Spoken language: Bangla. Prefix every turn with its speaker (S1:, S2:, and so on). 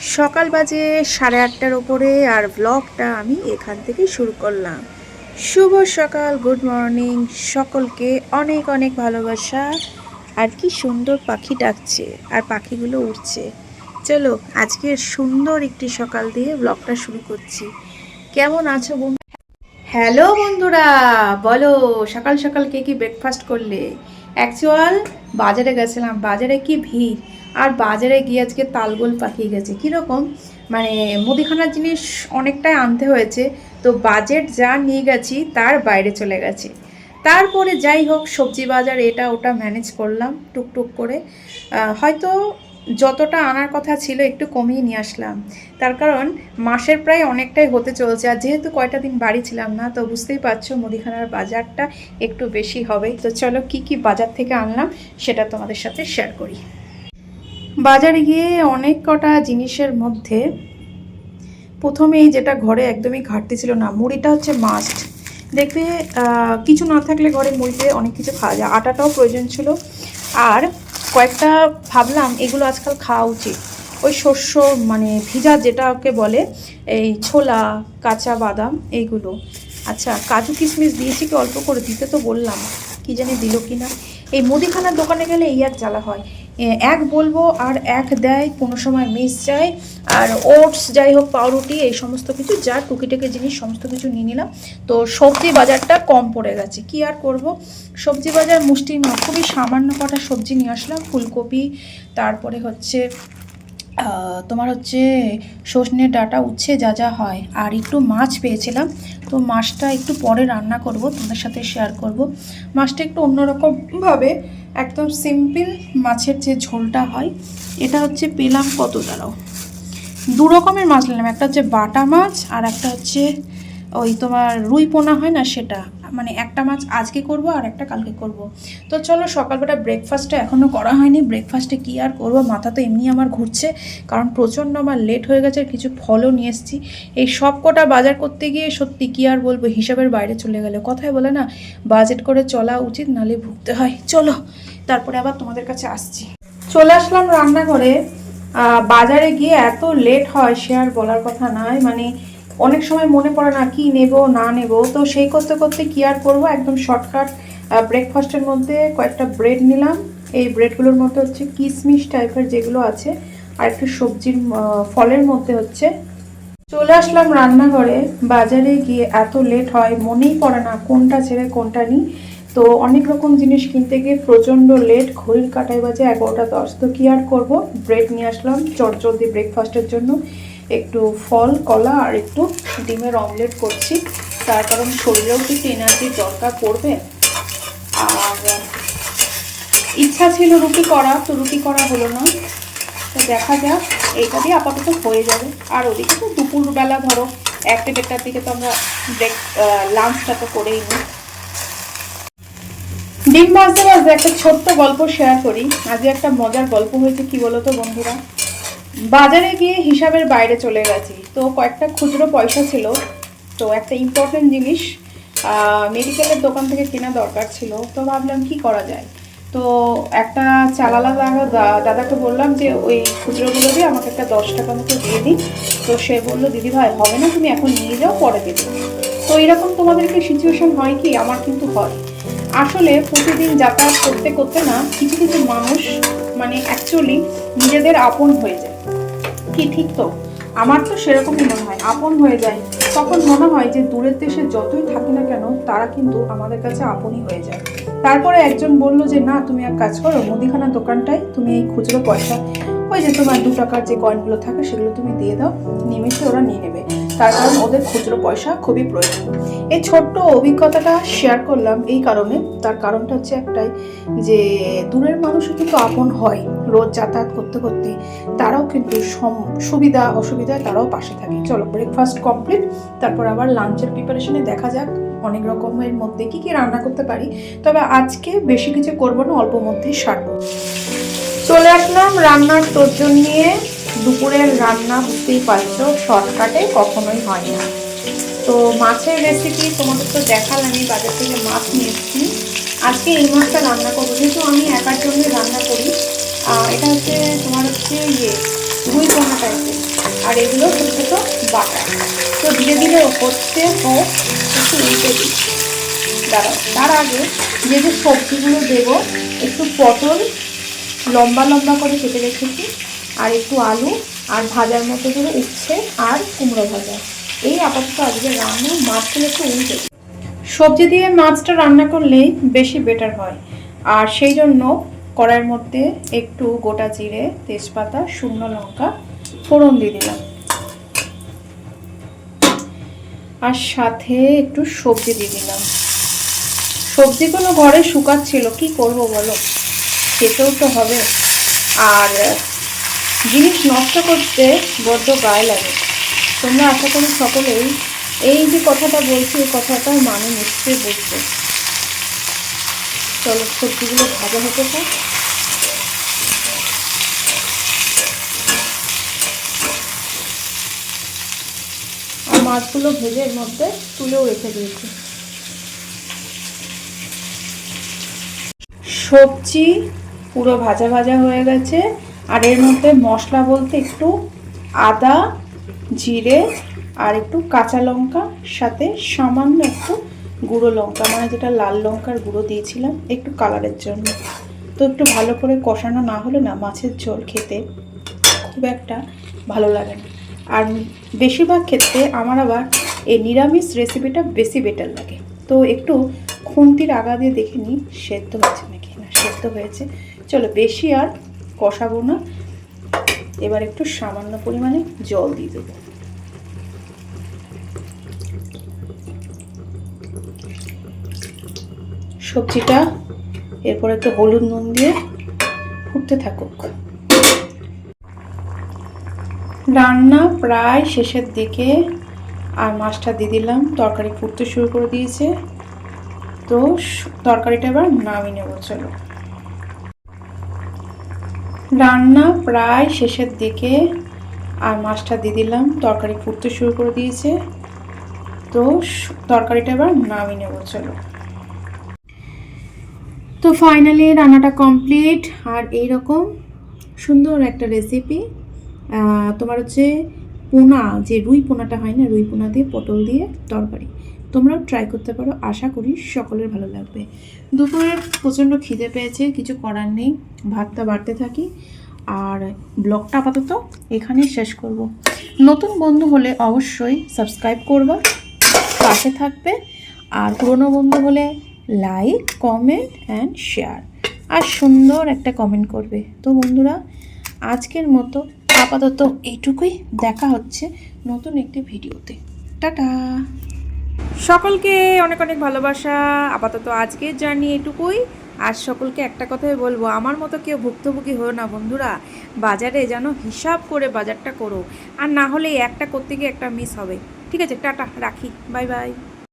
S1: সকাল বাজে সাড়ে আটটার ওপরে আর ব্লগটা আমি এখান থেকে শুরু করলাম। শুভ সকাল গুড মর্নিং সকলকে অনেক অনেক ভালোবাসা। আর কি সুন্দর পাখি ডাকছে আর পাখিগুলো উঠছে চলো, আজকের সুন্দর একটি সকাল দিয়ে ব্লগটা শুরু করছি। কেমন আছো বন্ধু? হ্যালো বন্ধুরা, বলো, সকাল সকাল কে কি ব্রেকফাস্ট করলে? অ্যাকচুয়াল বাজারে গেছিলাম, বাজারে কি ভিড়? আর বাজারে গিয়ে আজকে তালগোল পাকিয়ে গেছে, কীরকম? মানে মুদিখানার জিনিস অনেকটাই আনতে হয়েছে, তো বাজেট যা নিয়ে গেছি তার বাইরে চলে গেছে। তারপরে যাই হোক, সবজি বাজার এটা ওটা ম্যানেজ করলাম, টুকটুক করে। হয়তো যতটা আনার কথা ছিল একটু কমিয়ে নিয়ে আসলাম। তার কারণ মাসের প্রায় অনেকটাই হতে চলছে আর যেহেতু কয়টা দিন বাড়ি ছিলাম না, তো বুঝতেই পারছ মুদিখানার বাজারটা একটু বেশি হবে। তো চলো কি কি বাজার থেকে আনলাম সেটা তোমাদের সাথে শেয়ার করি। বাজারে গিয়ে অনেক কটা জিনিসের মধ্যে প্রথমেই যেটা ঘরে একদমই ঘাটতি ছিল না, মুড়িটা হচ্ছে মাস্ট দেখবে কিছু না থাকলে ঘরে মুড়িতে অনেক কিছু খাওয়া যায়। আটাটাও প্রয়োজন ছিল। আর কয়েকটা ভাবলাম, এগুলো আজকাল খাওয়া উচিত। ওই শস্য মানে ভিজা যেটাকে বলে, এই ছোলা, কাঁচা বাদাম, এইগুলো। আচ্ছা কাজু কিশমিশ দিয়েছি কি অল্প করে? দিতে তো বললাম। কি জানি দিল কি না এই মুদিখানার দোকানে গেলে এই আর জ্বালা হয়। এক বলব আর এক দেয়, কোনো সময় মিস যায় আর ওটস যাই হোক, পাউরুটি, এই সমস্ত কিছু, যা টুকিটাকি জিনিস, সমস্ত কিছু নিয়ে নিলাম। তো সবজি বাজারটা কম পড়ে গেছে। কি আর করব? সবজি বাজার মুষ্টি না খুবই সামান্য কটা সবজি নিয়ে আসলাম, ফুলকপি, তারপরে হচ্ছে তোমার হচ্ছে সজনে ডাটা উচ্ছে যা যা হয়, আর একটু মাছ পেয়েছিলাম। তো মাছটা একটু পরে রান্না করব, তোমাদের সাথে শেয়ার করব। মাছটা একটু অন্যরকমভাবে একদম সিম্পল মাছের যে ঝোলটা হয়, এটা হচ্ছে পেলাম কত দাঁড়াও দু রকমের মাছ নিলাম, একটা হচ্ছে বাটা মাছ আর একটা হচ্ছে ওই তোমার রুই পোনা হয় না সেটা। মানে একটা মাছ আজকে করব আর একটা কালকে করব। তো চলো সকালবেলা ব্রেকফাস্টটা এখনও করা হয়নি। ব্রেকফাস্টে কী আর করব? মাথা তো এমনি আমার ঘুরছে, কারণ প্রচণ্ড আমার লেট হয়ে গেছে, কিছু ফলও নিয়ে এসেছি। এই সব কটা বাজার করতে গিয়ে সত্যি কী আর বলব, হিসাবের বাইরে চলে গেলে। কথায় বলে না বাজেট করে চলা উচিত, নালে ভুগতে হয়। চলো, তারপরে আবার তোমাদের কাছে আসছি। চলে আসলাম রান্নাঘরে। বাজারে গিয়ে এত লেট হয়, সে আর বলার কথা নয় মানে অনেক সময় মনে পড়ে না, কি নেব, না নেব। তো সেই করতে করতে কি আর করব? একদম শর্টকাট ব্রেকফাস্টের মধ্যে কয়েকটা ব্রেড নিলাম। এই ব্রেডগুলোর মধ্যে হচ্ছে কিশমিশ টাইপের যেগুলো আছে, আর একটু সবজির ফলের মধ্যে হচ্ছে। চলে আসলাম রান্নাঘরে। বাজারে গিয়ে এত লেট হয়, মনেই পড়ে না কোনটা ছেড়ে কোনটা নিই। তো অনেক রকম জিনিস কিনতে গিয়ে প্রচণ্ড লেট ঘড়ির কাটায় বাজে এগারোটা দশ। তো কী আর করব? ব্রেড নিয়ে আসলাম চটজলদি ব্রেকফাস্টের জন্য। একটু ফল, কলা আর একটু ডিমের অমলেট করছি। তার কারণ শরীরেও কিছু এনার্জির দরকার পড়বে। আর, ইচ্ছা ছিল রুটি করা, তো রুটি করা হলো না। তো দেখা যাক, এইটা দিয়ে আপাতত হয়ে যাবে। আর ওদিকে তো দুপুরবেলা ধরো, একটা দেড়টার দিকে তো আমরা ব্রেক লাঞ্চটা তো করেই নিই ডিম ভাজতে ভাজতে একটা ছোট্ট গল্প শেয়ার করি। আজকে একটা মজার গল্প হয়েছে, কি বলো তো বন্ধুরা? বাজারে গিয়ে হিসাবের বাইরে চলে গেছি। তো কয়েকটা খুচরো পয়সা ছিল। তো একটা ইম্পর্টেন্ট জিনিস মেডিকেলের দোকান থেকে কেনা দরকার ছিল। তো ভাবলাম কি করা যায়? তো একটা চালালা দাদা, দাদাকে বললাম যে, ওই খুচরোগুলো দিয়ে আমাকে একটা দশ টাকা মতো দিয়ে দিন। তো সে বলল, দিদি ভাই, হবে না, তুমি এখন নিয়ে যাও, পরে দেবে। তো এরকম তোমাদেরকে সিচুয়েশন হয় কি? আমার কিন্তু হয়। আসলে প্রতিদিন যাতায়াত করতে করতে না, কিছু কিছু মানুষ মানে অ্যাকচুয়ালি নিজেদের আপন হয়ে যায়। কি ঠিক তো? আমার তো সেরকমই মনে হয়, আপন হয়ে যায়। তখন মনে হয় যে দূরের দেশে যতই থাকি না কেন, তারা কিন্তু আমাদের কাছে আপনই হয়ে যায়। তারপরে একজন বলল যে, না, তুমি এক কাজ করো মুদিখানার দোকানটায় তুমি এই খুচরো পয়সা, ওই যে তোমার দু টাকার যে কয়েনগুলো থাকে, সেগুলো তুমি দিয়ে দাও, নিমেষে ওরা নিয়ে নেবে। তার কারণ ওদের খুচরো পয়সা খুবই প্রয়োজন। এই ছোট্ট অভিজ্ঞতাটা শেয়ার করলাম এই কারণে। তার কারণটা হচ্ছে একটাই যে, দূরের মানুষও কিন্তু আপন হয় রোজ যাতায়াত করতে করতে। তারাও কিন্তু সুবিধা, অসুবিধায় তারাও পাশে থাকে। চলো ব্রেকফাস্ট কমপ্লিট তারপর আবার লাঞ্চের প্রিপারেশনে দেখা যাক অনেক রকমের মধ্যে কি কি রান্না করতে পারি। তবে আজকে বেশি কিছু করব না, অল্প মধ্যেই সারবো। চলে আসলাম রান্নার তোরজন নিয়ে। দুপুরের রান্না বুঝতেই পারছ, শর্টকাটে কখনোই হয় না। তো মাছের রেসিপি তোমাদের তো দেখালামই, বাজার থেকে মাছ নিয়ে এসেছি আজকে এই মাছটা রান্না করব, যেহেতু আমি একার জন্য রান্না করি এটা হচ্ছে তোমার হচ্ছে ইয়ে রুই পোনা টাইপের আর এগুলো ছোটো ছোটো বাটা। তো ধীরে ধীরে হচ্ছে হোক একটু উল্টে দিই তার আগে যে যে সবজিগুলো দেবো, একটু পটল লম্বা লম্বা করে কেটে রেখেছি। আর একটু আলু আর ভাজার মতো করে উচ্ছে আর কুমড়ো ভাজা। এই আপাতত আজকে রান্না মাছগুলো একটু উল্টে সবজি দিয়ে মাছটা রান্না করলেই বেশি বেটার হয়। আর সেই জন্য কড়াইয়ের মধ্যে একটু গোটা জিরে, তেজপাতা, শুকনো লঙ্কা ফোড়ন দিয়ে দিলাম। আর সাথে একটু সবজি দিয়ে দিলাম। সবজিগুলো ঘরে শুকাচ্ছিল, কি করব বলো? খেতেও তো হবে। আর জিনিস নষ্ট করতে বড্ড গায়ে লাগে। তোমরা আশা করি সকলেই এই যে কথাটা বলছি, এই কথাটার মানে নিশ্চয়ই বুঝবে। চলো, সবজিগুলো ভাজা হতে আর মাছগুলো ভেজে এর মধ্যে তুলেও রেখে দিয়েছি। সবজি পুরো ভাজা ভাজা হয়ে গেছে। আর এর মধ্যে মশলা বলতে একটু আদা, জিরে আর একটু কাঁচা লঙ্কা, সাথে সামান্য একটু গুঁড়ো লঙ্কা মানে যেটা লাল লঙ্কার গুঁড়ো দিয়েছিলাম, একটু কালারের জন্য। তো একটু ভালো করে কষানো না হলে না, মাছের ঝোল খেতে খুব একটা ভালো লাগে না। আর বেশিরভাগ ক্ষেত্রে আমার আবার এই নিরামিষ রেসিপিটা বেশি বেটার লাগে। তো একটু খুন্তির আগা দিয়ে দেখে নিই, সেদ্ধ হয়েছে নাকি না? সেদ্ধ হয়েছে। চলো, বেশি আর কষাবো না। এবার একটু সামান্য পরিমাণে জল দিয়ে দেবো। সবজিটা এরপর একটু হলুদ নুন দিয়ে ফুটতে থাকুক। রান্না প্রায় শেষের দিকে আর মাছটা দিয়ে দিলাম। তরকারি ফুটতে শুরু করে দিয়েছে। তো তরকারিটা এবার নামিয়ে নেব, চলো। রান্না প্রায় শেষের দিকে আর মাছটা দিয়ে দিলাম। তরকারি ফুটতে শুরু করে দিয়েছে। তো তরকারিটা এবার নামিয়ে নেব, চলো। তো ফাইনালি রান্নাটা কমপ্লিট আর এই রকম সুন্দর একটা রেসিপি তোমার হচ্ছে পোনা, যে রুই পোনাটা হয় না, রুই পোনা দিয়ে পটল দিয়ে তরকারি। তোমরাও ট্রাই করতে পারো। আশা করি সকলের ভালো লাগবে। দুপুরের প্রচণ্ড খিদে পেয়েছে, কিছু করার নেই। ভাতটা বাড়তে থাকি। আর ব্লগটা আপাতত এখানেই শেষ করব। নতুন বন্ধু হলে অবশ্যই সাবস্ক্রাইব করবা, পাশে থাকবে। আর পুরনো বন্ধু হলে লাইক কমেন্ট অ্যান্ড শেয়ার আর সুন্দর একটা কমেন্ট করবে। তো বন্ধুরা, আজকের মতো আপাতত এইটুকুই। দেখা হচ্ছে নতুন একটি ভিডিওতে। টাটা! সকলকে অনেক অনেক ভালোবাসা। আপাতত আজকের জার্নি এটুকুই। আর সকলকে একটা কথাই বলব, আমার মতো কেউ ভুক্তভোগী হো না বন্ধুরা। বাজারে যেন হিসাব করে বাজারটা করো। আর না হলে একটা করতে গিয়ে একটা মিস হবে। ঠিক আছে, টাটা, রাখি। Bye bye.